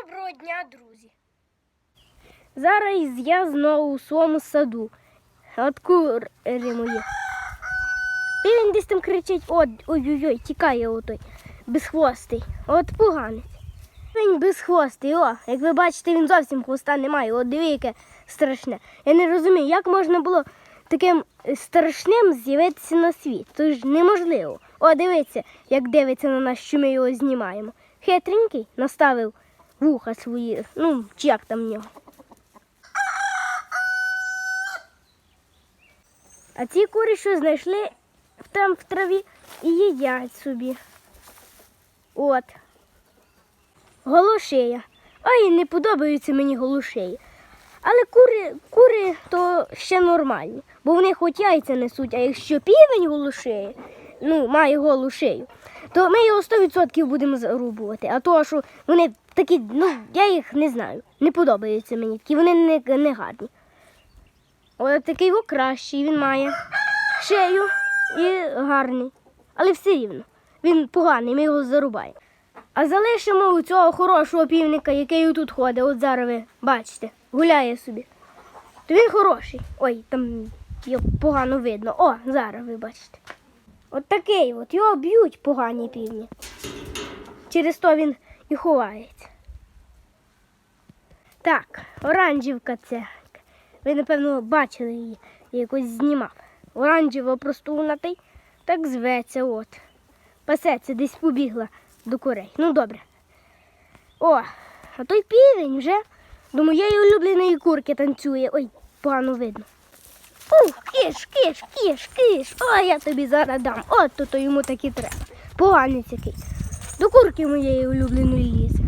Доброго дня, друзі. Зараз я знову у своєму саду. От кури мої. Півень десь там кричить, ой-ой-ой, тікає отой безхвостий. От поганець. Він безхвостий, о, як ви бачите, він зовсім хвоста не має. От диви, яке страшне. Я не розумію, як можна було таким страшним з'явитися на світ. Це ж неможливо. О, дивіться, як дивиться на нас, що ми його знімаємо. Хитренький наставив вуха свої, ну, чи як там нього. А ці кури, що знайшли там в траві і їдять собі. От. Голошея. Ой, не подобаються мені голошеї. Але кури, кури то ще нормальні, бо вони хоч яйця несуть, а якщо півень голошеє, ну, має голу шею, то ми його 100% будемо зарубувати. А то, що вони такі, ну, я їх не знаю, не подобаються мені, такі вони не, не гарні. От такий його кращий, він має шею і гарний. Але все рівно, він поганий, ми його зарубаємо. А залишимо у цього хорошого півника, який тут ходить, от зараз ви бачите, гуляє собі. То він хороший. Ой, там його погано видно. О, зараз ви бачите. От такий от, його б'ють погані півні. Через то він і ховається. Так, оранжівка це. Ви, напевно, бачили її, я якось знімав. Оранжево простунатий, так зветься от. Пасеться, десь побігла до курей. Ну добре. О, а той півень вже до моєї улюбленої курки танцює. Ой, погано видно. Ух, киш, киш, киш, киш. О, я тобі зараз дам. От то, йому так і треба. Поганець який. До курки моєї улюбленої лізе.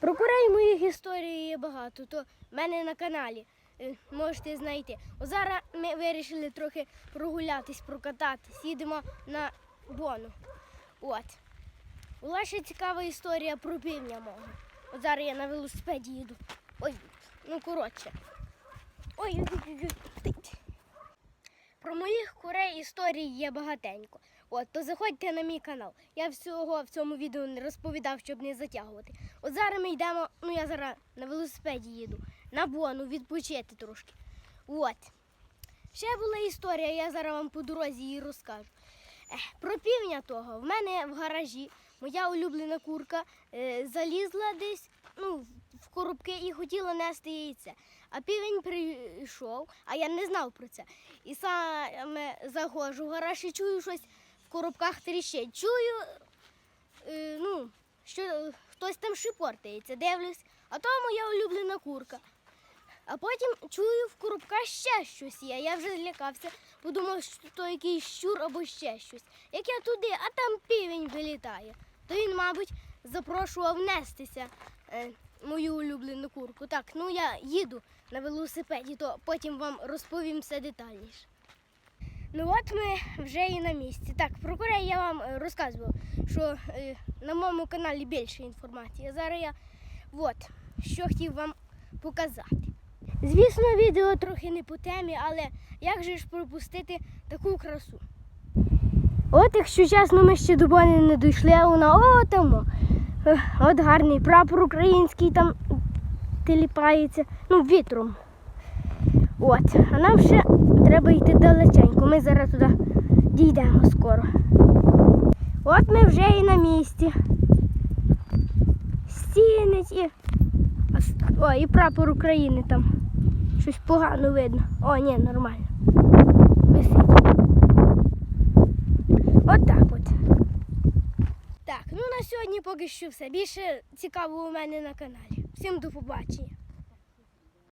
Про курей моїх історій є багато, то в мене на каналі е, можете знайти. О, зараз ми вирішили трохи прогулятись, прокататись. Їдемо на бону. От. Була ще цікава історія про півня мого. От зараз я на велосипеді їду. Ой, ну коротше. Ой, ой, ой, ой. Про моїх курей історій є багатенько. От, то заходьте на мій канал. Я всього в цьому відео не розповідав, щоб не затягувати. От зараз ми йдемо, ну я зараз на велосипеді їду, на бону відпочити трошки. От. Ще була історія, я зараз вам по дорозі її розкажу. Про півня того. В мене в гаражі моя улюблена курка е, залізла десь ну, в коробки і хотіла нести яйце. А півень прийшов, а я не знав про це. І саме заходжу в гараж і чую щось в коробках тріщить. Чую, е, ну, що хтось там шипортається, дивлюсь, а то моя улюблена курка. А потім чую в коробках ще щось є. Я вже злякався, подумав, що то якийсь щур або ще щось. Як я туди, а там півень вилітає. То він, мабуть, запрошував нестися е, мою улюблену курку. Так, ну я їду на велосипеді, то потім вам розповім все детальніше. Ну от ми вже і на місці. Так, про Корею я вам е, розказував, що е, на моєму каналі більше інформації. Зараз я от, що хотів вам показати. Звісно, відео трохи не по темі, але як же ж пропустити таку красу? От, якщо чесно, ми ще до Бони не дійшли, а вона о. От гарний прапор український там теліпається, ну, вітром. От, а нам ще треба йти далеченько. Ми зараз туди дійдемо скоро. От ми вже і на місці. Стіни ті. О, і прапор України там. Щось погано видно. О, ні, нормально. Висить. От так от. Так, ну на сьогодні поки що все. Більше цікавого у мене на каналі. Всім до побачення.